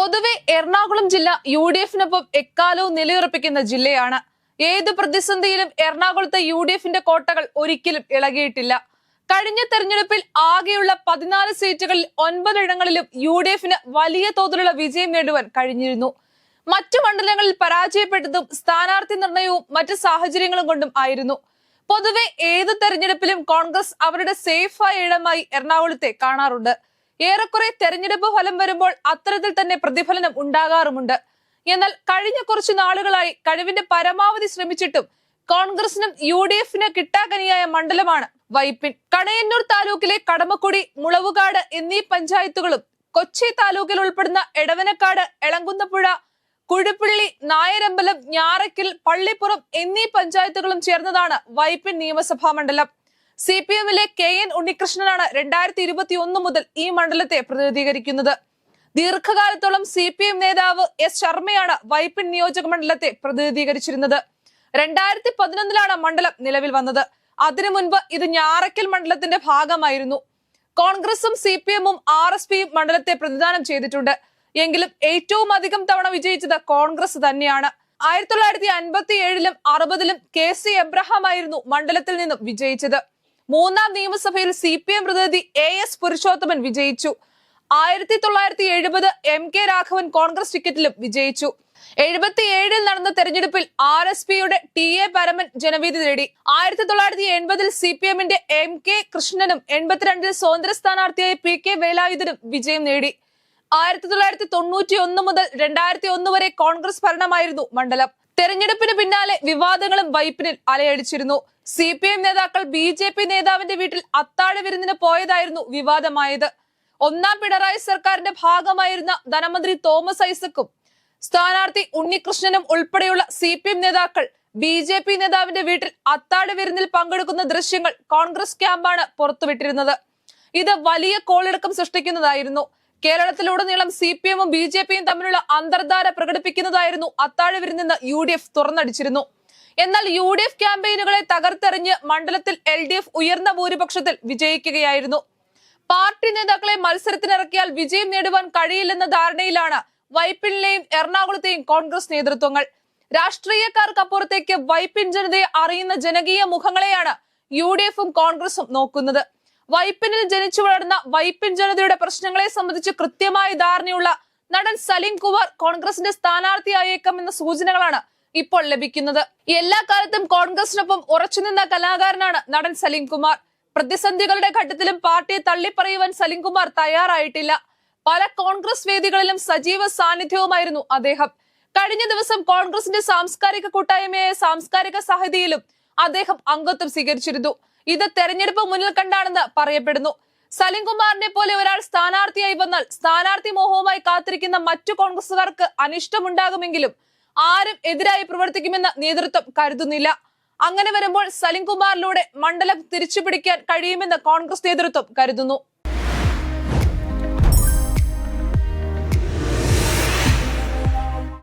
പൊതുവെ എറണാകുളം ജില്ല U D എഫിനൊപ്പം എക്കാലവും നിലയുറപ്പിക്കുന്ന ജില്ലയാണ്. ഏത് പ്രതിസന്ധിയിലും എറണാകുളത്തെ യു ഡി എഫിന്റെ കോട്ടകൾ ഒരിക്കലും ഇളകിയിട്ടില്ല. കഴിഞ്ഞ തെരഞ്ഞെടുപ്പിൽ ആകെയുള്ള പതിനാല് സീറ്റുകളിൽ ഒൻപതിടങ്ങളിലും യു ഡി എഫിന് വലിയ തോതിലുള്ള വിജയം നേടുവാൻ കഴിഞ്ഞിരുന്നു. മറ്റു മണ്ഡലങ്ങളിൽ പരാജയപ്പെട്ടതും സ്ഥാനാർത്ഥി നിർണയവും മറ്റ് സാഹചര്യങ്ങളും കൊണ്ടും ആയിരുന്നു. പൊതുവെ ഏത് തെരഞ്ഞെടുപ്പിലും കോൺഗ്രസ് അവരുടെ സേഫായ ഇടമായി എറണാകുളത്തെ കാണാറുണ്ട്. ഏറെക്കുറെ തെരഞ്ഞെടുപ്പ് ഫലം വരുമ്പോൾ അത്തരത്തിൽ തന്നെ പ്രതിഫലനം ഉണ്ടാകാറുമുണ്ട്. എന്നാൽ കഴിഞ്ഞ കുറച്ച് നാളുകളായി കഴിവിന്റെ പരമാവധി ശ്രമിച്ചിട്ടും കോൺഗ്രസിനും യു ഡി എഫിന് കിട്ടാക്കനിയായ മണ്ഡലമാണ് വൈപ്പിൻ. കണയന്നൂർ താലൂക്കിലെ കടമക്കുടി മുളവുകാട് എന്നീ പഞ്ചായത്തുകളും കൊച്ചി താലൂക്കിൽ ഉൾപ്പെടുന്ന എടവനക്കാട് എളങ്കുന്നപ്പുഴ കുഴിപ്പള്ളി നായരമ്പലം ഞാറയ്ക്കൽ പള്ളിപ്പുറം എന്നീ പഞ്ചായത്തുകളും ചേർന്നതാണ് വൈപ്പിൻ നിയമസഭാ മണ്ഡലം. സി പി എമ്മിലെ കെ എൻ ഉണ്ണികൃഷ്ണനാണ് രണ്ടായിരത്തി ഇരുപത്തി ഒന്ന് മുതൽ ഈ മണ്ഡലത്തെ പ്രതിനിധീകരിക്കുന്നത്. ദീർഘകാലത്തോളം സി പി എം നേതാവ് എസ് ശർമ്മയാണ് വൈപ്പിൻ നിയോജക മണ്ഡലത്തെ പ്രതിനിധീകരിച്ചിരുന്നത്. രണ്ടായിരത്തി പതിനൊന്നിലാണ് മണ്ഡലം നിലവിൽ വന്നത്. അതിനു മുൻപ് ഇത് ഞാറയ്ക്കൽ മണ്ഡലത്തിന്റെ ഭാഗമായിരുന്നു. കോൺഗ്രസും സി പി എമ്മും ആർ എസ് പിയും മണ്ഡലത്തെ പ്രതിദാനം ചെയ്തിട്ടുണ്ട്. എങ്കിലും ഏറ്റവും അധികം തവണ വിജയിച്ചത് കോൺഗ്രസ് തന്നെയാണ്. ആയിരത്തി തൊള്ളായിരത്തി അൻപത്തി ഏഴിലും അറുപതിലും കെ സി എബ്രഹാം ആയിരുന്നു മണ്ഡലത്തിൽ നിന്നും വിജയിച്ചത്. മൂന്നാം നിയമസഭയിൽ സി പി എം പ്രതിനിധി എ എസ് പുരുഷോത്തമൻ വിജയിച്ചു. ആയിരത്തി തൊള്ളായിരത്തി എഴുപത് എം കെ രാഘവൻ കോൺഗ്രസ് ടിക്കറ്റിലും വിജയിച്ചു. എഴുപത്തി ഏഴിൽ നടന്ന തെരഞ്ഞെടുപ്പിൽ ആർ എസ് പിയുടെ ടി എ പരമൻ ജനവിധി നേടി. ആയിരത്തി തൊള്ളായിരത്തി എൺപതിൽ സി പി എമ്മിന്റെ എം കെ കൃഷ്ണനും എൺപത്തിരണ്ടിൽ സ്വതന്ത്ര സ്ഥാനാർത്ഥിയായ പി കെ വേലായുധനും വിജയം നേടി. ആയിരത്തി തൊള്ളായിരത്തി തൊണ്ണൂറ്റി ഒന്ന് മുതൽ രണ്ടായിരത്തി ഒന്ന് വരെ കോൺഗ്രസ് ഭരണമായിരുന്നു മണ്ഡലം. തെരഞ്ഞെടുപ്പിന് പിന്നാലെ വിവാദങ്ങളും വൈപ്പിനിൽ അലയടിച്ചിരുന്നു. സി പി എം നേതാക്കൾ ബി ജെ പി നേതാവിന്റെ വീട്ടിൽ അത്താഴ വിരുന്നിന് പോയതായിരുന്നു വിവാദമായത്. ഒന്നാം പിണറായി സർക്കാരിന്റെ ഭാഗമായിരുന്ന ധനമന്ത്രി തോമസ് ഐസക്കും സ്ഥാനാർത്ഥി ഉണ്ണികൃഷ്ണനും ഉൾപ്പെടെയുള്ള സി പി എം നേതാക്കൾ ബി ജെ പി നേതാവിന്റെ വീട്ടിൽ അത്താഴ വിരുന്നിൽ പങ്കെടുക്കുന്ന ദൃശ്യങ്ങൾ കോൺഗ്രസ് ക്യാമ്പാണ് പുറത്തുവിട്ടിരുന്നത്. ഇത് വലിയ കോളിളക്കം സൃഷ്ടിക്കുന്നതായിരുന്നു. കേരളത്തിലുടനീളം സി പി എമ്മും ബി ജെ പിയും തമ്മിലുള്ള അന്തർധാര പ്രകടിപ്പിക്കുന്നതായിരുന്നു അത്താഴ വിരുന്നെന്ന് യു ഡി എഫ് തുറന്നടിച്ചിരുന്നു. എന്നാൽ യു ഡി എഫ് ക്യാമ്പയിനുകളെ തകർത്തെറിഞ്ഞ് മണ്ഡലത്തിൽ എൽ ഡി എഫ് ഉയർന്ന ഭൂരിപക്ഷത്തിൽ വിജയിക്കുകയായിരുന്നു. പാർട്ടി നേതാക്കളെ മത്സരത്തിനിറക്കിയാൽ വിജയം നേടുവാൻ കഴിയില്ലെന്ന ധാരണയിലാണ് വൈപ്പിനിലെയും എറണാകുളത്തെയും കോൺഗ്രസ് നേതൃത്വങ്ങൾ. രാഷ്ട്രീയക്കാർക്കപ്പുറത്തേക്ക് വൈപ്പിൻ ജനതയെ അറിയുന്ന ജനകീയ മുഖങ്ങളെയാണ് യു ഡി എഫും കോൺഗ്രസും നോക്കുന്നത്. വൈപ്പിനിൽ ജനിച്ചു വളർന്ന വൈപ്പിൻ ജനതയുടെ പ്രശ്നങ്ങളെ സംബന്ധിച്ച് കൃത്യമായ ധാരണയുള്ള നടൻ സലീം കുമാർ കോൺഗ്രസിന്റെ സ്ഥാനാർത്ഥിയായേക്കാം എന്ന സൂചനകളാണ് ഇപ്പോൾ ലഭിക്കുന്നത്. എല്ലാ കാലത്തും കോൺഗ്രസിനൊപ്പം ഉറച്ചുനിന്ന കലാകാരനാണ് നടൻ സലീം കുമാർ. പ്രതിസന്ധികളുടെ ഘട്ടത്തിലും പാർട്ടിയെ തള്ളിപ്പറയുവാൻ സലീം കുമാർ തയ്യാറായിട്ടില്ല. പല കോൺഗ്രസ് വേദികളിലും സജീവ സാന്നിധ്യവുമായിരുന്നു അദ്ദേഹം. കഴിഞ്ഞ ദിവസം കോൺഗ്രസിന്റെ സാംസ്കാരിക കൂട്ടായ്മയായ സാംസ്കാരിക സഹിതിയിലും അദ്ദേഹം അംഗത്വം സ്വീകരിച്ചിരുന്നു. ഇത് തെരഞ്ഞെടുപ്പ് മുന്നിൽ കണ്ടാണെന്ന് പറയപ്പെടുന്നു. സലിംകുമാറിനെ പോലെ ഒരാൾ സ്ഥാനാർത്ഥിയായി വന്നാൽ സ്ഥാനാർത്ഥി മോഹവുമായി കാത്തിരിക്കുന്ന മറ്റു കോൺഗ്രസുകാർക്ക് അനിഷ്ടമുണ്ടാകുമെങ്കിലും ആരും എതിരായി പ്രവർത്തിക്കുമെന്ന് നേതൃത്വം കരുതുന്നില്ല. അങ്ങനെ വരുമ്പോൾ സലിംകുമാറിലൂടെ മണ്ഡലം തിരിച്ചുപിടിക്കാൻ കഴിയുമെന്ന് കോൺഗ്രസ് നേതൃത്വം കരുതുന്നു.